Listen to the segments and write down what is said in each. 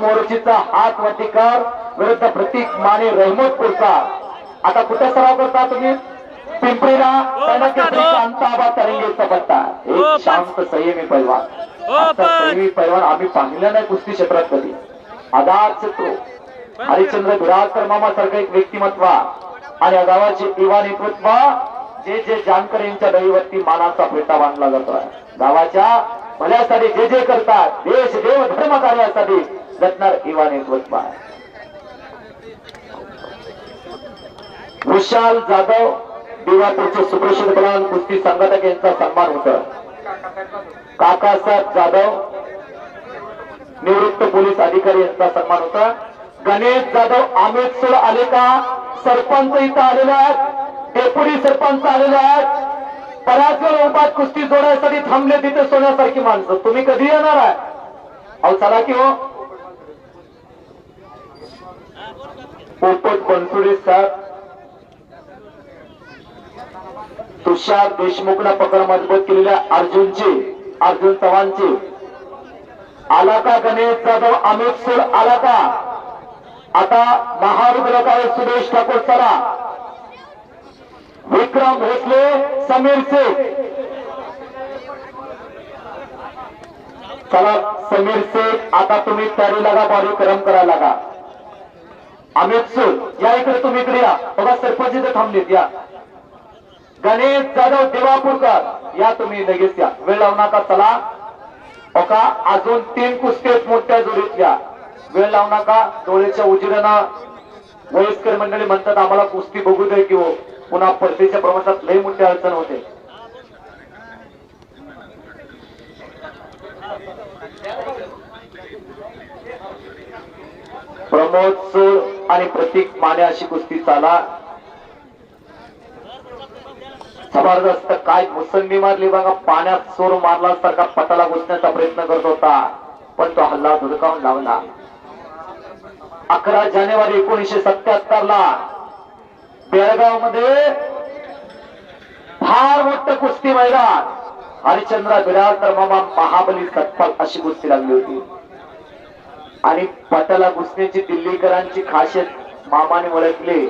मोर्चीचा हात वरती कर विरुद्ध प्रतीक माने रहमतपूरचा आता कुठे सराव करता तुम्ही? पिंपरीला शांताबा तरंगेचा पट्टा एक शांत संयमी पैलवान. संयमी पैलवान आम्ही पाहिलं नाही कुस्ती क्षेत्रात कधी. आधार शत्रू. हरिश्चंद्र बिराजकर मामा सारखं एक व्यक्तिमत्व. आणि या गावाचे युवा नेतृत्व जे जे जानकर यांच्या दहीवरती मानाचा फेटा बांधला जातोय. गावाच्या भल्यासाठी जे जे करतात देश देव धर्म कार्यासाठी जटणार युवा नेतृत्व विशाल जाधव दिवापूरचे सुप्रसिद्ध बलान कुस्ती संघटक यांचा सन्मान होत. काकासाहेब जाधव निवृत्त पोलीस अधिकारी यांचा सन्मान होता. गणेश जाधव आमेतसूर आले का? सरपंच इथं आलेले आहेत. डेप्युटी सरपंच आलेले आहेत. बऱ्याच वेळ उपात कुस्ती जोडायसाठी थांबले तिथे सोन्यासारखी माणसं. तुम्ही कधी येणार आहे? अहो चला की हो. पोपट बनसुडे साहेब. तुषार देशमुखला पकड मजबूत केलेल्या अर्जुनचे अर्जुन चव्हाणचे. आला का गणेश जाधव अमित सुर आला का? आता महारुग्णकाय सुरेश ठाकूर सरा विक्रम भोसले समीर शेख चला समीर शेख आता तुम्ही तयारी लागा बॉडी गरम करायला लागा. अमित सुर या इकडे तुम्ही इकडे या. बघा सरपंच इथे थांबलेत. या. गणेश जाधव देवापूरकर. या तुम्ही लगेच या. वेळ लावू नका चला. ओका अजून तीन कुस्ती मोठ्या मोठ्या जोडीतल्या वेळ लावू नका डोळ्याच्या उजिरानं वयस्कर मंडळी म्हणतात आम्हाला कुस्ती बघू दे किंवा हो. पुन्हा परतीच्या प्रवासात लय मोठी अडचण होते. प्रमोद सूर आणि प्रतीक माने अशी कुस्ती चाला. जबरदस्त काय मुसंडी मारली बघा पाण्यात सोर मारला सारखा पटाला घुसण्याचा प्रयत्न करत होता पण तो हल्ला धुडकावून लावला. अकरा जानेवारी एकोणीशे सत्याहत्तर ला बेळगावमध्ये फार मोठं कुस्ती मैदान. हरिश्चंद्र बिराजकर मामा महाबली सत्पाल अशी कुस्ती लागली होती. आणि पटाला घुसण्याची दिल्लीकरांची खासियत मामाने ओळखली.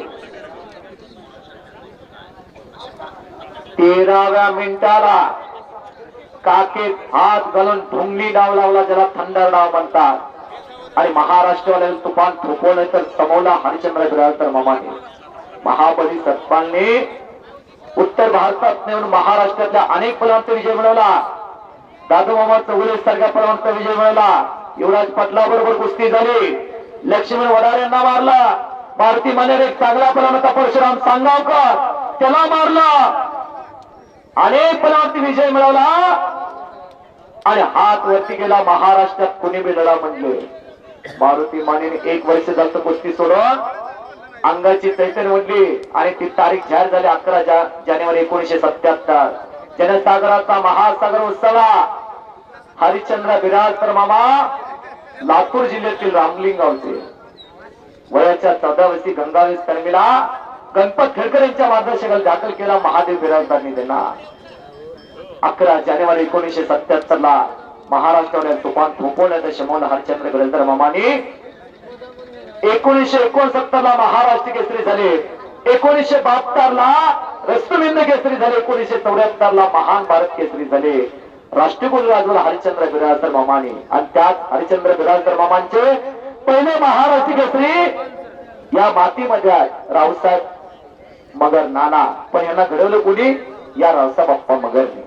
तेराव्या मिनिटाला काकेत हात घालून ढोंगली डाव लावला ज्याला थंडर डाव म्हणतात. आणि महाराष्ट्रवाल्याला तुफान थोपवलं तर समोला हरिचंद्र बिराजकर मामाने. महाबली सत्पालने उत्तर भारतात नेऊन महाराष्ट्रातल्या अनेक पदांचा विजय मिळवला. दादू मामा चौगुले सारख्या पदांचा विजय मिळवला. युवराज पाटला बरोबर कुस्ती झाली. लक्ष्मण वडार यांना मारला. भारती मानेर एक चांगला पलांचा परशुराम सांगावकर त्याला मारला. अनेक पलावरती विजय मिळवला. आणि हात वरती गेला महाराष्ट्रात कुणी बी लढा म्हणले मारुती मानेने एक वर्ष जास्त कुस्ती सोडून. अंगाची चैतन्य म्हणली आणि ती तारीख जाहीर झाली अकरा जा, जानेवारी एकोणीशे सत्याहत्तर. जनसागराचा महासागर उत्सवा हरिश्चंद्र बिराजकर मामा. लातूर जिल्ह्यातील रामलिंग गावचे वयाच्या चौदा वर्षी गंगावेश कर्मीला गणपत खेडकर यांच्या मार्गदर्शकाला दाखल केला महादेव बिराजदारांनी त्यांना अकरा जानेवारी एकोणीशे सत्याहत्तर ला महाराष्ट्रावर तुफान थोपवण्याचा शमवलं हरिश्चंद्र बिराजदार मामाने. एकोणीशे एकोणसत्तर ला महाराष्ट्र केसरी झाले. एकोणीशे बहात्तर ला रस्तुबिंद केसरी झाले. एकोणीशे चौऱ्याहत्तर ला महान भारत केसरी झाले. राष्ट्रकुल राजवल हरिश्चंद्र बिराजदार मामाने. आणि त्यात हरिश्चंद्र बिराजदार मामांचे पहिले महाराष्ट्र केसरी या मातीमध्ये आहेत रावसाहेब मगर नाना. पण यांना घडवलं कोणी? या रावसाहेब बाप्पा मगरने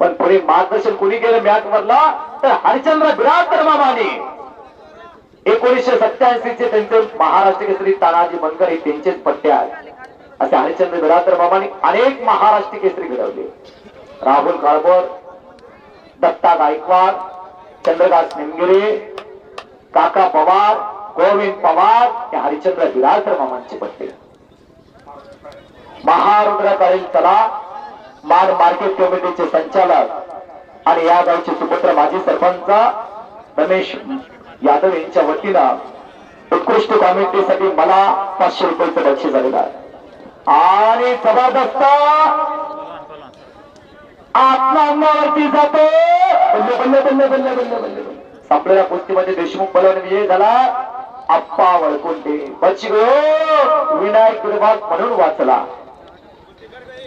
पण पुढे मार्गदर्शन कोणी केलं मॅच मधला तर हरिश्चंद्र बिराजदार मामाने. एकोणीसशे सत्याऐंशी चे त्यांचे महाराष्ट्र केसरी तानाजी बनकर हे त्यांचेच पट्टे आहेत. असे हरिश्चंद्र बिराजदार मामाने अनेक महाराष्ट्र केसरी घडवले. राहुल काळभोर दत्ता गायकवाड चंद्रकांत निमगिरे काका पवार गोविंद पवार हे हरिचंद्र बिराजदार मामांचे पट्टे महारुद्राकालीन कला मान मार्केट कमिटीचे संचालक आणि या गावचे सुपुत्र माजी सरपंच रमेश यादव यांच्या वतीनं उत्कृष्ट कॉमेंट्रीसाठी मला पाचशे रुपयाचं बक्षीस झालेलं आहे. आणि जबरदस्त आत्मा अंगावरती जातो. बल्ले बल्ले बल्ले बल्ले बल्ले बल्ले. बल्ले संपलेल्या कुस्तीमध्ये देशमुख बलवान विजय झाला. आप्पा वळकुंटे बची हो. विनायक विभाग म्हणून वाचला.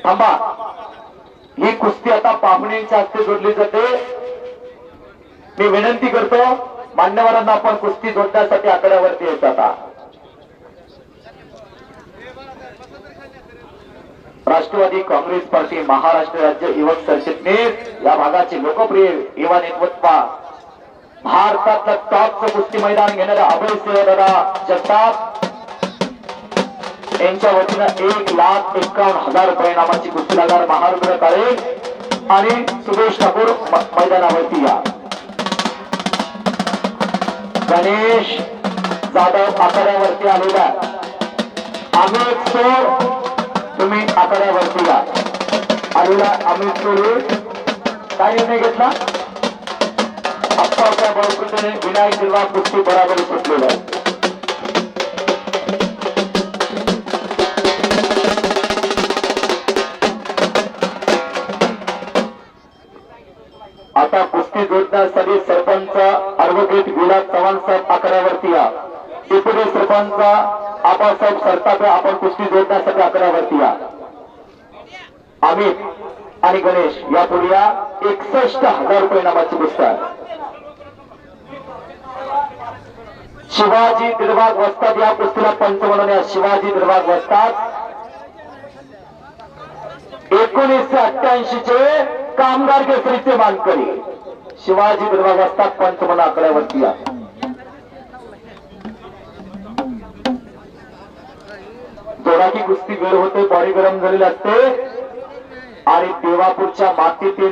थांबा. ही कुस्ती आता पाहुण्यांच्या हस्ते जोडली जाते. मी विनंती करतो मान्यवरांना आपण कुस्ती जोडण्यासाठी आकड्यावरती येत आता. राष्ट्रवादी काँग्रेस पार्टी महाराष्ट्र राज्य युवक सरचिटणीस या भागाचे लोकप्रिय युवा नेतृत्व. भारतातलं टॉपचं कुस्ती मैदान घेणारे अभय सिंह जगताप. यांच्या वतीनं एक लाख एकावन्न हजार रुपये नामाची कुस्ती लागणार महारुद्र काळे आणि सुरेश ठाकूर मैदानावरती या. गणेश जाधव आखाड्यावरती आलेला अमित सोड तुम्ही आखाड्यावरती या आलीला अमित सोडे काय निर्णय घेतला? अप्पाच्या बळकुटीने विनायक निर्वाह कुस्ती बराबरी सुटलेला आहे. आता कुस्ती जोडण्यासाठी सरपंच ऍडव्होकेट गुलाब चव्हाण साहेब आकड्यावरती या. डिप्युटी सरपंच आबासाहेब सरतापे आपण कुस्ती जोडण्यासाठी आकड्यावरती या. अमित आणि गणेश या पुढ्या एकसष्ट हजार रुपये नावाची पुस्तक शिवाजी निर्वाग वस्तात या कुस्तीला पंच म्हणून शिवाजी निर्वाग वस्तात. एकोणीसशे अठ्ठ्याऐंशी चे कामगार केसरीचे मानकरी. शिवाजी निर्वाग वस्तात पंच म्हणून आकड्यावरती या. जोराची कुस्ती वेळ होते बॉडी गरम झालेली असते. आणि देवापूरच्या मातीतील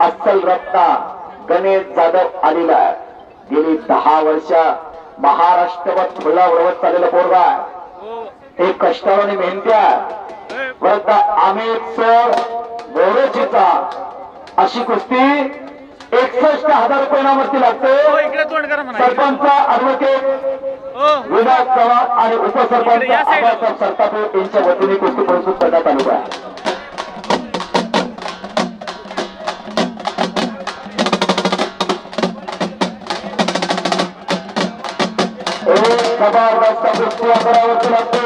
अस्सल रत्ना गणेश जाधव आलेला आहे. गेली दहा वर्ष महाराष्ट्रभर खुला उडवत चाललेला पोरगा. एक कष्टाळू आणि मेहनती आहे. परत अमित सर गोरचीचा अशी कुस्ती एकसष्ट हजार रुपये हो लागते म्हणा. सरपंच ऍडव्होकेट हो विनायक चव्हाण आणि उपसरपंच. आबासाहेब सरतापे यांच्या वतीने कुस्ती प्रस्तुत करण्यात आली आहे एक जबरदस्त कुस्ती आकड्यावरती लागते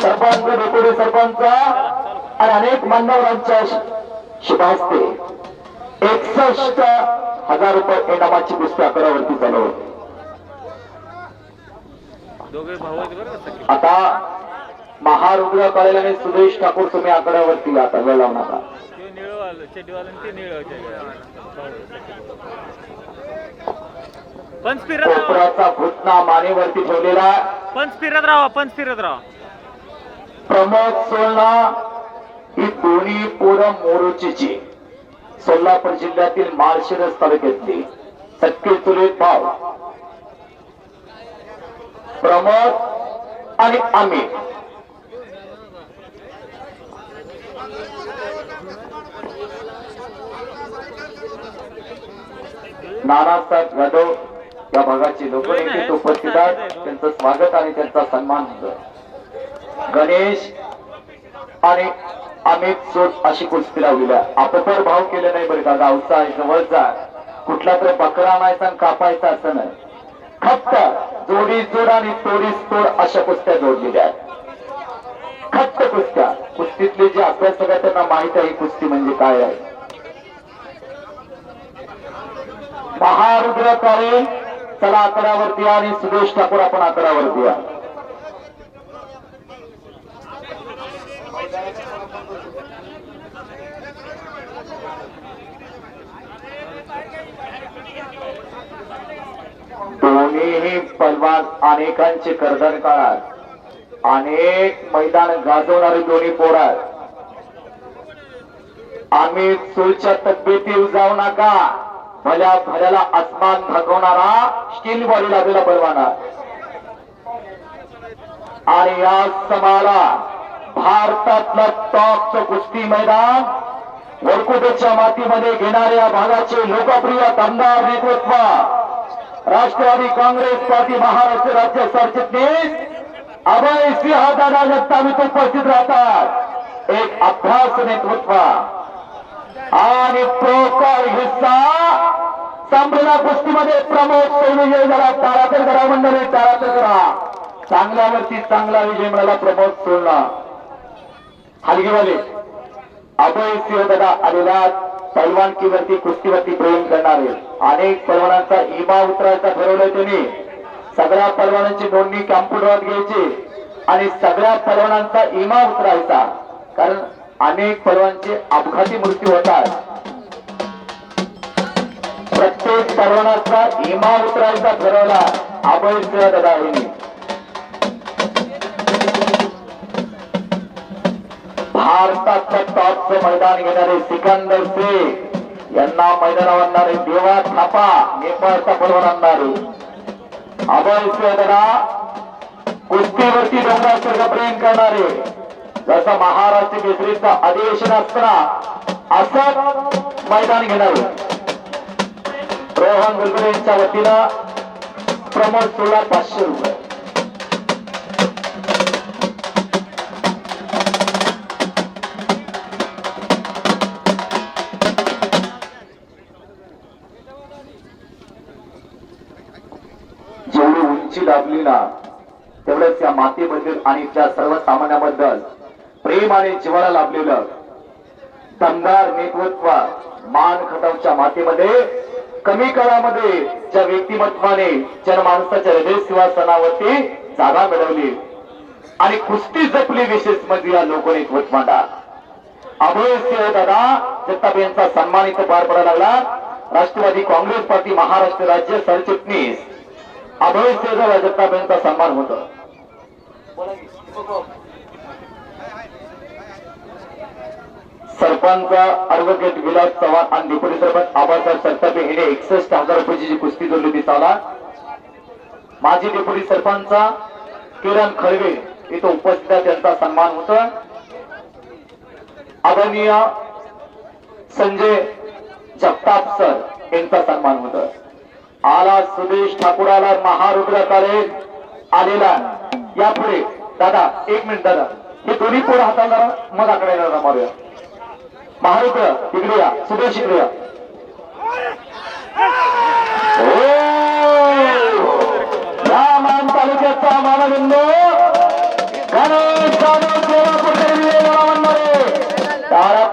सरपंच डेप्युटी सरपंच आणि अनेक मान्यवरांच्या शुभास्ते एकसष्ट हजार रुपये इनामाची कुस्ती आकड्यावरती चालू होती दोघे भाऊ आहेत बरं का सगळे. आता महारुद्र कळेल आणि सुदेश ठाकूर तुम्ही आकड्यावरती आता वेळ लावू नका पंच फिरत राहा. कोपऱ्याचा घुटना मानेवरती ठेवलेला पंच फिरत राहा पंच फिरत राहा. प्रमोद सोलना ही दोन्ही पोरं मोरुचीची. सोलापूर जिल्ह्यातील माळशिरस तालुक्यातली. सक्के चुलीत भाव. प्रमोद आणि अमित नानासाहेब जाधव या भागाचे लोकनेते उपस्थित आहेत. त्यांचं स्वागत आणि त्यांचा सन्मान होतो. गणेश आणि अमित सोट अशी कुस्ती लावलेली आहे. अपपर भाव केले नाही बरं का गावचा आहे जवळचा आहे. कुठला तरी बकरा आणायचा आणि कापायचा असं नाही. खट्ट जोडी जोड आणि तोडीस तोड अशा कुस्त्या जोडलेल्या आहेत. खट्ट कुस्त्या. कुस्तीतले जे अभ्यासक आहेत त्यांना माहीत आहे कुस्ती म्हणजे काय आहे. महारुद्र चला आकड्यावरती या आणि सुदेश ठाकूर आपण आकड्यावरती या. पलवान अनेकांचे कर्दन काळात अनेक मैदान गाजवणारे दोन्ही पोरात आम्ही चूलच्या तब्येती जाऊ नका. भल्या भल्याला आसमान थकवणारा स्टील बॉडी लागलेला पलवाना आणि या समाला भारतातलं टॉपचं कुस्ती मैदान वरकुटेच्या मातीमध्ये घेणाऱ्या भागाचे लोकप्रिय दमदार नेतृत्व राष्ट्रवादी काँग्रेस पार्टी महाराष्ट्र राज्य सरचिटणीस अभय सिंह दादा जगतावित उपस्थित राहतात. एक अभ्यास नेतृत्व. आणि प्रोकर हिस्सा संपलेल्या कुस्तीमध्ये प्रमोद सोनविजय झाला तारातर करा मंडळी तारातर करा. चांगल्यावरती चांगला विजय मिळाला प्रमोद सोळला हलगेवाले. अभय सिंह दादा आलेला पैलवानकीवरती कुस्तीवरती प्रेम करणारे. अनेक पलवानांचा इमा उतरायचा ठरवलंय त्यांनी. सगळ्या पलवानांची नोंदणी कॅम्प्युटरवर घ्यायची आणि सगळ्या पलवानांचा इमा उतरायचा. कारण अनेक पलवानचे अपघाती मृत्यू होतात. प्रत्येक पलवानाचा इमा उतरायचा ठरवला अभय सिंह भारताचं टॉपचं मैदान घेणारे सिकंदर सिंग. यांना मैदानावर आणणारे देवा थापा नेपाळचा बरोबर आणणारे. अभय सिंहला कुस्तीवरती डोंगरासारखं प्रेम करणारे. जसं महाराष्ट्र केसरीचं अधिवेशन असताना असं मैदान घेणार. रोहन गुलगुले यांच्या वतीनं प्रमोद सोळा पाचशे रुपये. आणि त्या सर्वसामान्याबद्दल प्रेम आणि जीवाला लाभलेलं दमदार नेतृत्व मान खटावच्या मातेमध्ये कमी काळामध्ये ज्या व्यक्तिमत्वाने जनमानसाच्या हृदय सिंहासनावरती जागा मिळवली आणि कुस्ती जपली विशेष म्हणजे या लोकनेतृत्वाला अभय सिंह दादा जगताप यांचा सन्मान इथं पार पडायला लागला. राष्ट्रवादी काँग्रेस पार्टी महाराष्ट्र राज्य सरचिटणीस अभय सिंह दादा जगताप यांचा सन्मान होत. सरपंच ऍडव्होकेट विलास चव्हाण आणि डेप्युटी सरपंच आबासाहेब सरतापे हिने एकसष्ट हजार रुपयाची जी कुस्ती जोडली होती चाला माजी डेप्युटी सरपंच किरण खळवे इथं उपस्थित त्यांचा सन्मान होत आदरणीय संजय जगताप सर यांचा सन्मान होत आला सुदेश ठाकूराला महारुद्राकडे आलेला. यापुढे दादा एक मिनिट दादा. हे दोन्ही पोरं हाताळणार मग आकडे येणार मारूया महारुद्र इकडे या सुदेश इकडे या मान तालुक्याचा मानबिंदू गणेश जाधव सेवा